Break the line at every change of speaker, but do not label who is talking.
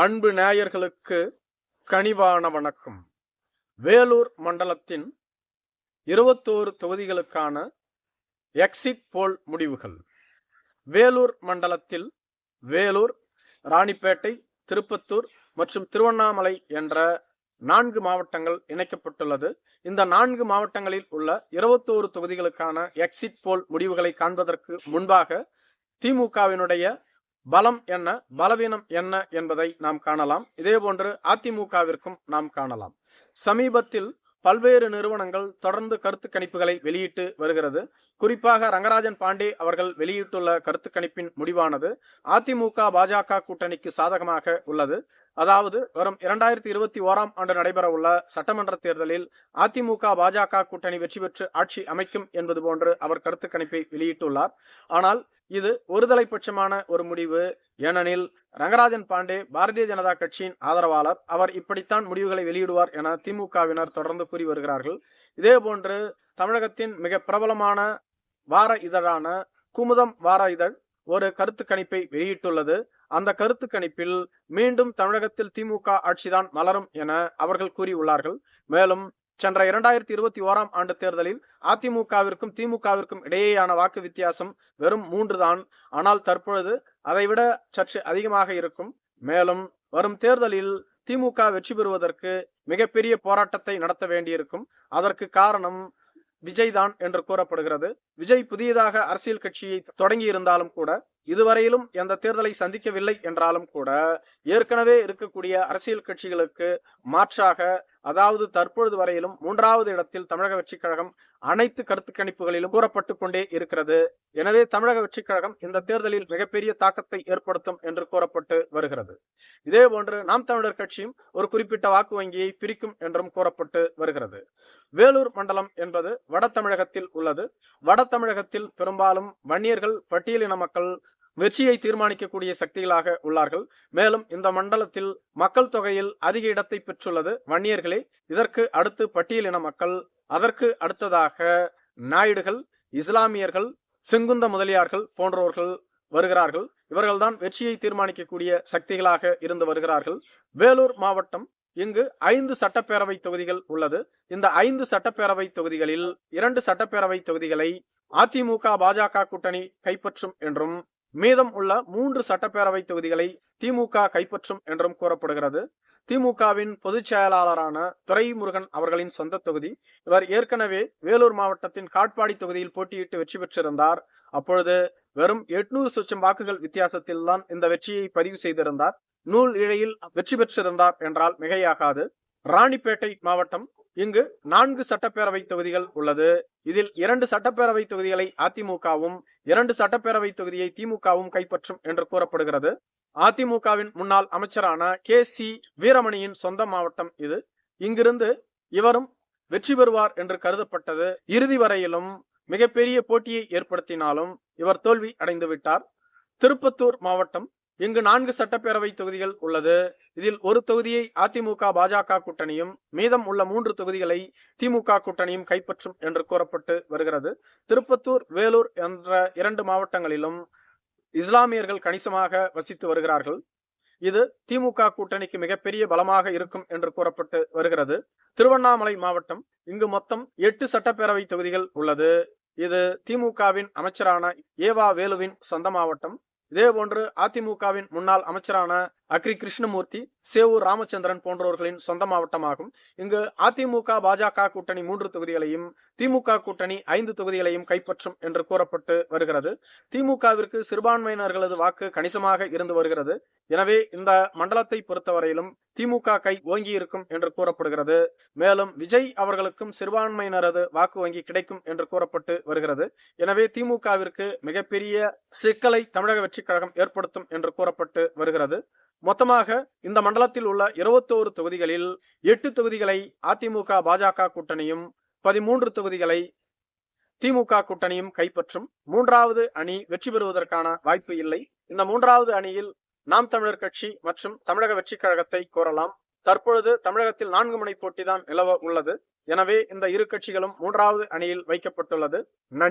அன்பு நேயர்களுக்கு கனிவான வணக்கம். வேலூர் மண்டலத்தின் இருபத்தோரு தொகுதிகளுக்கான எக்ஸிட் போல் முடிவுகள். வேலூர் மண்டலத்தில் வேலூர் ராணிப்பேட்டை திருப்பத்தூர் மற்றும் திருவண்ணாமலை என்ற நான்கு மாவட்டங்கள் இணைக்கப்பட்டுள்ளது. இந்த நான்கு மாவட்டங்களில் உள்ள இருபத்தோரு தொகுதிகளுக்கான எக்ஸிட் போல் முடிவுகளை காண்பதற்கு முன்பாக திமுகவினுடைய பலம் என்ன பலவீனம் என்ன என்பதை நாம் காணலாம். இதேபோன்று அதிமுகவிற்கும் நாம் காணலாம். சமீபத்தில் பல்வேறு நிறுவனங்கள் தொடர்ந்து கருத்து கணிப்புகளை வெளியிட்டு வருகிறது. குறிப்பாக ரங்கராஜன் பாண்டே அவர்கள் வெளியிட்டுள்ள கருத்து கணிப்பின் முடிவானது அதிமுக பாஜக கூட்டணிக்கு சாதகமாக உள்ளது. அதாவது வரும் இரண்டாயிரத்தி இருபத்தி ஓராம் ஆண்டு நடைபெற உள்ள சட்டமன்ற தேர்தலில் அதிமுக பாஜக கூட்டணி வெற்றி பெற்று ஆட்சி அமைக்கும் என்பது போன்று அவர் கருத்து கணிப்பை வெளியிட்டுள்ளார். ஆனால் இது ஒருதலைபட்சமான ஒரு முடிவு. ஏனெனில் ரங்கராஜன் பாண்டே பாரதிய ஜனதா கட்சியின் ஆதரவாளர். அவர் இப்படித்தான் முடிவுகளை வெளியிடுவார் என திமுகவினர் தொடர்ந்து கூறி வருகிறார்கள். இதே போன்று தமிழகத்தின் மிக பிரபலமான வார இதழான குமுதம் வார இதழ் ஒரு கருத்து கணிப்பை வெளியிட்டுள்ளது. அந்த கருத்து கணிப்பில் மீண்டும் தமிழகத்தில் திமுக ஆட்சிதான் மலரும் என அவர்கள் கூறியுள்ளார்கள். மேலும் சென்ற இரண்டாயிரத்தி இருபத்தி ஓராம் ஆண்டு தேர்தலில் அதிமுகவிற்கும் திமுகவிற்கும் இடையேயான வாக்கு வித்தியாசம் வெறும் மூன்று தான் ஆனால் தற்பொழுது அதைவிட சற்று அதிகமாக இருக்கும். மேலும் வரும் தேர்தலில் திமுக வெற்றி பெறுவதற்கு மிகப்பெரிய போராட்டத்தை நடத்த வேண்டியிருக்கும். அதற்கு காரணம் விஜய் தான் என்று கூறப்படுகிறது. விஜய் புதியதாக அரசியல் கட்சியை தொடங்கி இருந்தாலும் கூட இதுவரையிலும் எந்த தேர்தலை சந்திக்கவில்லை என்றாலும் கூட ஏற்கனவே இருக்கக்கூடிய அரசியல் கட்சிகளுக்கு மாற்றாக அதாவது தற்பொழுது வரையிலும் மூன்றாவது இடத்தில் தமிழக வெற்றிக் கழகம் அனைத்து கருத்து கணிப்புகளிலும் கூறப்பட்டு கொண்டே இருக்கிறது. எனவே தமிழக வெற்றிக் கழகம் இந்த தேர்தலில் மிகப்பெரிய தாக்கத்தை ஏற்படுத்தும் என்று கூறப்பட்டு வருகிறது. இதே போன்று நாம் தமிழர் கட்சியும் ஒரு குறிப்பிட்ட வாக்கு வங்கியை பிரிக்கும் என்றும் கூறப்பட்டு வருகிறது. வேலூர் மண்டலம் என்பது வட தமிழகத்தில் உள்ளது. வட தமிழகத்தில் பெரும்பாலும் வன்னியர்கள் பட்டியலின மக்கள் வெற்றியை தீர்மானிக்கக்கூடிய சக்திகளாக உள்ளார்கள். மேலும் இந்த மண்டலத்தில் மக்கள் தொகையில் அதிக இடத்தை பெற்றுள்ளது. வன்னியர்களே இதற்கு அடுத்து பட்டியலின மக்கள் அதற்கு அடுத்ததாக நாயுடுகள் இஸ்லாமியர்கள் செங்குந்த முதலியார்கள் போன்றவர்கள் வருகிறார்கள். இவர்கள்தான் வெற்றியை தீர்மானிக்கக்கூடிய சக்திகளாக இருந்து வருகிறார்கள். வேலூர் மாவட்டம் இங்கு ஐந்து சட்டப்பேரவை தொகுதிகள் உள்ளது. இந்த ஐந்து சட்டப்பேரவை தொகுதிகளில் இரண்டு சட்டப்பேரவை தொகுதிகளை அதிமுக பாஜக கூட்டணி கைப்பற்றும் என்றும் மீதம் உள்ள மூன்று சட்டப்பேரவை தொகுதிகளை திமுக கைப்பற்றும் என்றும் கூறப்படுகிறது. திமுகவின் பொதுச் செயலாளரான துரைமுருகன் அவர்களின் சொந்த தொகுதி. இவர் ஏற்கனவே வேலூர் மாவட்டத்தின் காட்பாடி தொகுதியில் போட்டியிட்டு வெற்றி பெற்றிருந்தார். அப்பொழுது வெறும் எட்நூறு சொச்சம் வாக்குகள் வித்தியாசத்தில் தான் இந்த வெற்றியை பதிவு செய்திருந்தார். நூல் இழையில் வெற்றி பெற்றிருந்தார் என்றால் மிகையாகாது. ராணிப்பேட்டை மாவட்டம் இங்கு நான்கு சட்டப்பேரவை தொகுதிகள் உள்ளது. இதில் இரண்டு சட்டப்பேரவை தொகுதிகளை அதிமுகவும் இரண்டு சட்டப்பேரவை தொகுதியை திமுகவும் கைப்பற்றும் என்று கூறப்படுகிறது. அதிமுகவின் முன்னாள் அமைச்சரான கே. சி. வீரமணியின் சொந்த மாவட்டம் இது. இங்கிருந்து இவரும் வெற்றி பெறுவார் என்று கருதப்பட்டது. இறுதி வரையிலும் மிகப்பெரிய போட்டியை ஏற்படுத்தினாலும் இவர் தோல்வி அடைந்து விட்டார் திருப்பத்தூர் மாவட்டம் இங்கு நான்கு சட்டப்பேரவை தொகுதிகள் உள்ளது. இதில் ஒரு தொகுதியை அதிமுக பாஜக கூட்டணியும் மீதம் உள்ள மூன்று தொகுதிகளை திமுக கூட்டணியும் கைப்பற்றும் என்று கூறப்பட்டு வருகிறது. திருப்பத்தூர் வேலூர் என்ற இரண்டு மாவட்டங்களிலும் இஸ்லாமியர்கள் கணிசமாக வசித்து வருகிறார்கள். இது திமுக கூட்டணிக்கு மிகப்பெரிய பலமாக இருக்கும் என்று கூறப்பட்டு வருகிறது. திருவண்ணாமலை மாவட்டம் இங்கு மொத்தம் எட்டு சட்டப்பேரவை தொகுதிகள் உள்ளது. இது திமுகவின் அமைச்சரான ஏவா வேலுவின் சொந்த மாவட்டம். இதேபோன்று அதிமுகவின் முன்னாள் அமைச்சரான அக்ரி கிருஷ்ணமூர்த்தி சேவூர் ராமச்சந்திரன் போன்றவர்களின் சொந்த மாவட்டமாகும். இங்கு அதிமுக பாஜக கூட்டணி மூன்று தொகுதிகளையும் திமுக கூட்டணி ஐந்து தொகுதிகளையும் கைப்பற்றும் என்று கூறப்பட்டு வருகிறது. திமுகவிற்கு சிறுபான்மையினர்களது வாக்கு கணிசமாக இருந்து வருகிறது. எனவே இந்த மண்டலத்தை பொறுத்தவரையிலும் திமுக கை ஓங்கி இருக்கும் என்று கூறப்படுகிறது. மேலும் விஜய் அவர்களுக்கும் சிறுபான்மையினரது வாக்கு வங்கி கிடைக்கும் என்று கூறப்பட்டு வருகிறது. எனவே திமுகவிற்கு மிகப்பெரிய சிக்கலை தமிழக வெற்றிக் கழகம் ஏற்படுத்தும் என்று கூறப்பட்டு வருகிறது. மொத்தமாக இந்த மண்டலத்தில் உள்ள இருபத்தோரு தொகுதிகளில் எட்டு தொகுதிகளை அதிமுக பாஜக கூட்டணியும் பதிமூன்று தொகுதிகளை திமுக கூட்டணியும் கைப்பற்றும். மூன்றாவது அணி வெற்றி பெறுவதற்கான வாய்ப்பு இல்லை. இந்த மூன்றாவது அணியில் நாம் தமிழர் கட்சி மற்றும் தமிழக வெற்றிக் கழகத்தை கோரலாம். தற்பொழுது தமிழகத்தில் நான்கு முனை போட்டிதான் நிலவ உள்ளது. எனவே இந்த இரு கட்சிகளும் மூன்றாவது அணியில் வைக்கப்பட்டுள்ளது. நன்றி.